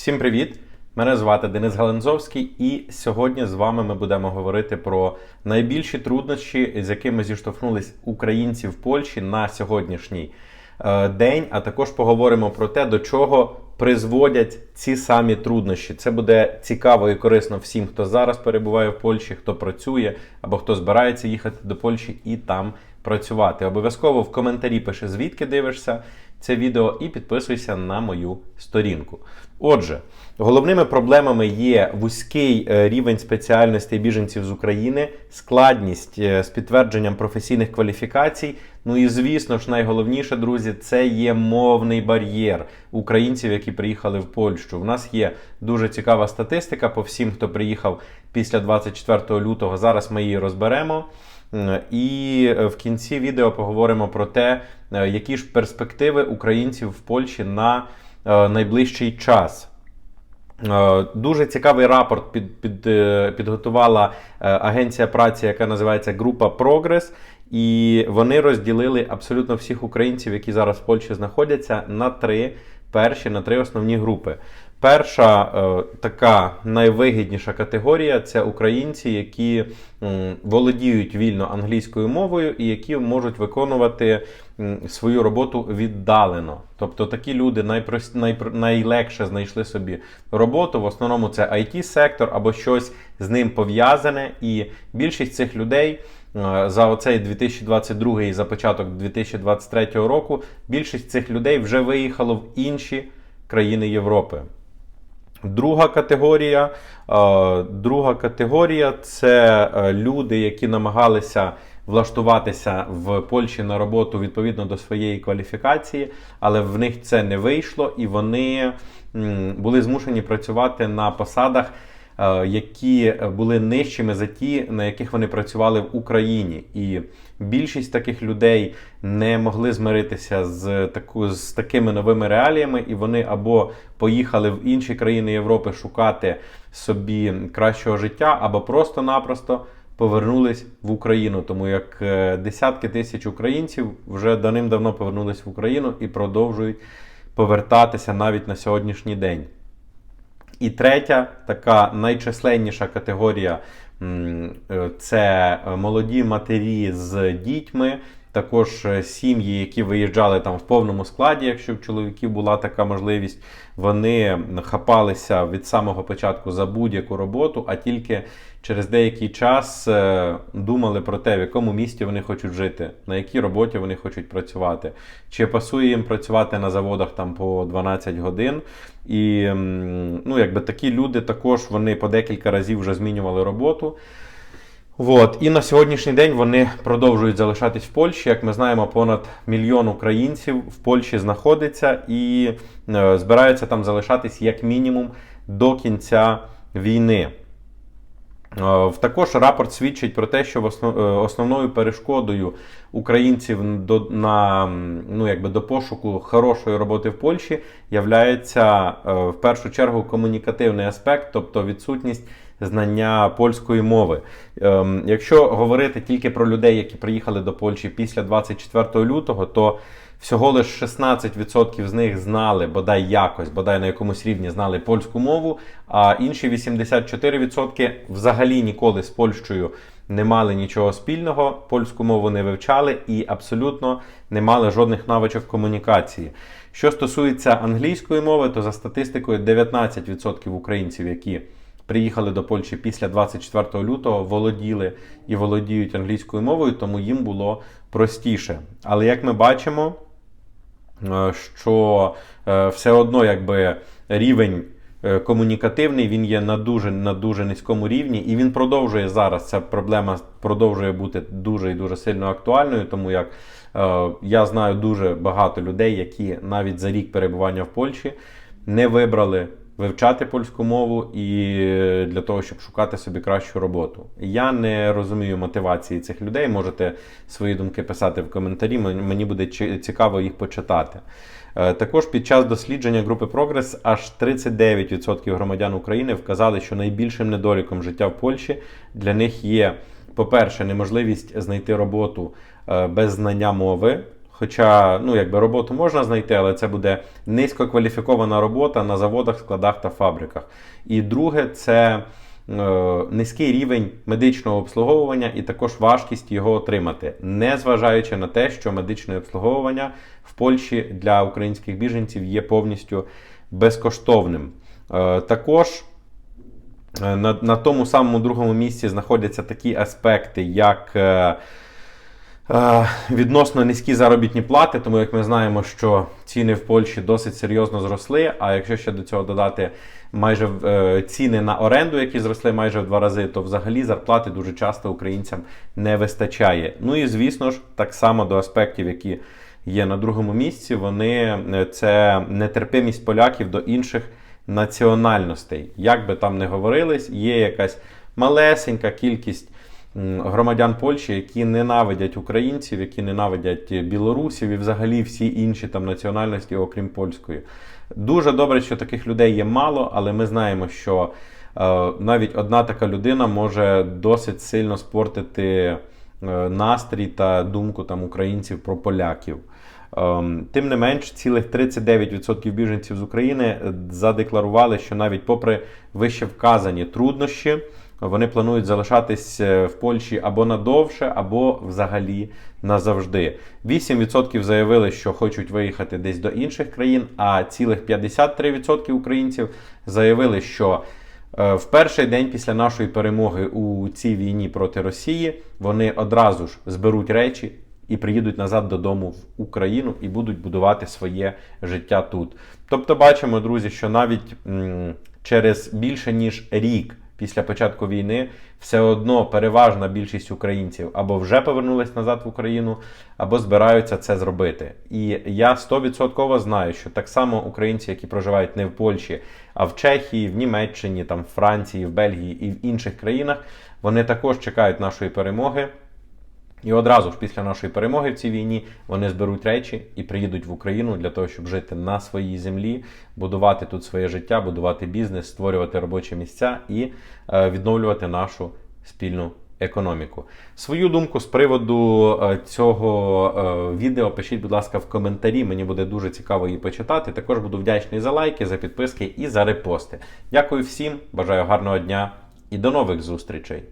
Всім привіт! Мене звати Денис Галензовський, і сьогодні з вами ми будемо говорити про найбільші труднощі, з якими зіштовхнулись українці в Польщі на сьогоднішній е, день. А також поговоримо про те, до чого призводять ці самі труднощі. Це буде цікаво і корисно всім, хто зараз перебуває в Польщі, хто працює або хто збирається їхати до Польщі і там працювати. Обов'язково в коментарі пиши, звідки дивишся це відео, і підписуйся на мою сторінку. Отже, головними проблемами є вузький е, рівень спеціальностей біженців з України, складність е, з підтвердженням професійних кваліфікацій. Ну і звісно ж, найголовніше, друзі, це є мовний бар'єр українців, які приїхали в Польщу. У нас є дуже цікава статистика по всім, хто приїхав після 24 лютого. Зараз ми її розберемо. І е, в кінці відео поговоримо про те, е, які ж перспективи українців в Польщі на е, найближчий час. Дуже цікавий рапорт під, під, підготувала агенція праці, яка називається Група Прогрес. І вони розділили абсолютно всіх українців, які зараз в Польщі знаходяться, на три перші, на три основні групи. Перша е, така найвигідніша категорія це українці, які м, володіють вільно англійською мовою і які можуть виконувати м, свою роботу віддалено. Тобто такі люди найпрос... найпр- найлегше знайшли собі роботу. В основному це it сектор або щось з ним пов'язане. І більшість цих людей за оцей 2022 і за початок 2023 року більшість цих людей вже виїхало в інші країни Європи. Друга категорія, е, друга категорія це е, люди, які намагалися влаштуватися в Польщі на роботу відповідно до своєї кваліфікації, але в них це не вийшло, і вони були змушені працювати на посадах, е, які були нижчими за ті, на яких вони працювали в Україні. І більшість таких людей не могли змиритися з, таку, з такими новими реаліями, і вони або поїхали в інші країни Європи шукати собі кращого життя, або просто-напросто повернулись в Україну, тому як е, десятки тисяч українців вже давним-давно повернулись в Україну і продовжують повертатися навіть на сьогоднішній день. І третя, така найчисленніша категорія е, це молоді матері з дітьми, також е, сім'ї, які виїжджали там в повному складі, якщо в чоловіків була така можливість, вони хапалися від самого початку за будь-яку роботу, а тільки через деякий час е, думали про те, в якому місті вони хочуть жити, на якій роботі вони хочуть працювати, чи пасує їм працювати на заводах там по 12 годин. І ну, якби такі люди також вони по декілька разів вже змінювали роботу. От. І на сьогоднішній день вони продовжують залишатись в Польщі. Як ми знаємо, понад мільйон українців в Польщі знаходиться і е, збираються там залишатись як мінімум до кінця війни. Е, Також рапорт свідчить про те, що е, основною перешкодою українців до, на, ну, якби до пошуку хорошої роботи в Польщі являється е, в першу чергу комунікативний аспект, тобто відсутність знання польської мови. Ем, Якщо говорити тільки про людей, які приїхали до Польщі після 24 лютого, то всього лише 16% з них знали, бодай якось, бодай на якомусь рівні знали польську мову, а інші 84% взагалі ніколи з Польщею не мали нічого спільного, польську мову не вивчали і абсолютно не мали жодних навичок комунікації. Що стосується англійської мови, то за статистикою 19% українців, які приїхали до Польщі після 24 лютого, володіли і володіють англійською мовою, тому їм було простіше. Але як ми бачимо, е, що е, все одно якби рівень е, комунікативний він є на дуже, на дуже низькому рівні, і він продовжує зараз. Ця проблема продовжує бути дуже і дуже сильно актуальною, тому як я знаю дуже багато людей, які навіть за рік перебування в Польщі не вибрали вивчати польську мову і для того, щоб шукати собі кращу роботу. Я не розумію мотивації цих людей. Можете свої думки писати в коментарі. Мені мені буде цікаво їх почитати. Е, Також під час дослідження групи Прогрес аж 39% громадян України вказали, що найбільшим недоліком життя в Польщі для них є, по-перше, неможливість знайти роботу е, без знання мови Хоча, ну, якби роботу можна знайти, але це буде низькокваліфікована робота на заводах, складах та фабриках. І друге, це е, низький рівень медичного обслуговування і також важкість його отримати, незважаючи на те, що медичне обслуговування в Польщі для українських біженців є повністю безкоштовним. Е, також е, на, на тому самому другому місці знаходяться такі аспекти, як е, відносно низькі заробітні плати, тому як ми знаємо, що ціни в Польщі досить серйозно зросли. А якщо ще до цього додати майже е, ціни на оренду, які зросли майже в два рази, то взагалі зарплати дуже часто українцям не вистачає. Ну і звісно ж, так само до аспектів, які є на другому місці, вони е, це нетерпимість поляків до інших національностей. Як би там не говорились, є якась малесенька кількість громадян Польщі, які ненавидять українців, які ненавидять білорусів і взагалі всі інші там національності, окрім польської. Дуже добре, що таких людей є мало, але ми знаємо, що е, навіть одна така людина може досить сильно спортити е, настрій та думку там українців про поляків. Ем, Тим не менш, цілих 39% біженців з України е, задекларували, що навіть попри вище вказані труднощі, вони планують залишатись е, в Польщі або надовше, або взагалі назавжди. 8% заявили, що хочуть виїхати десь до інших країн, а цілих 53% українців заявили, що е, в перший день після нашої перемоги у цій війні проти Росії вони одразу ж зберуть речі і приїдуть назад додому в Україну і будуть будувати своє життя тут. Тобто, бачимо, друзі, що навіть через більше ніж рік після початку війни все одно переважна більшість українців або вже повернулись назад в Україну, або збираються це зробити. І я 100% знаю, що так само українці, які проживають не в Польщі, а в Чехії, в Німеччині, там, в Франції, в Бельгії і в інших країнах, вони також чекають нашої перемоги. І одразу ж після нашої перемоги в цій війні вони зберуть речі і приїдуть в Україну для того, щоб жити на своїй землі, будувати тут своє життя, будувати бізнес, створювати робочі місця і е, відновлювати нашу спільну економіку. Свою думку з приводу е, цього е, відео пишіть, будь ласка, в коментарі. Мені буде дуже цікаво її почитати. Також буду вдячний за лайки, за підписки і за репости. Дякую всім, бажаю гарного дня і до нових зустрічей!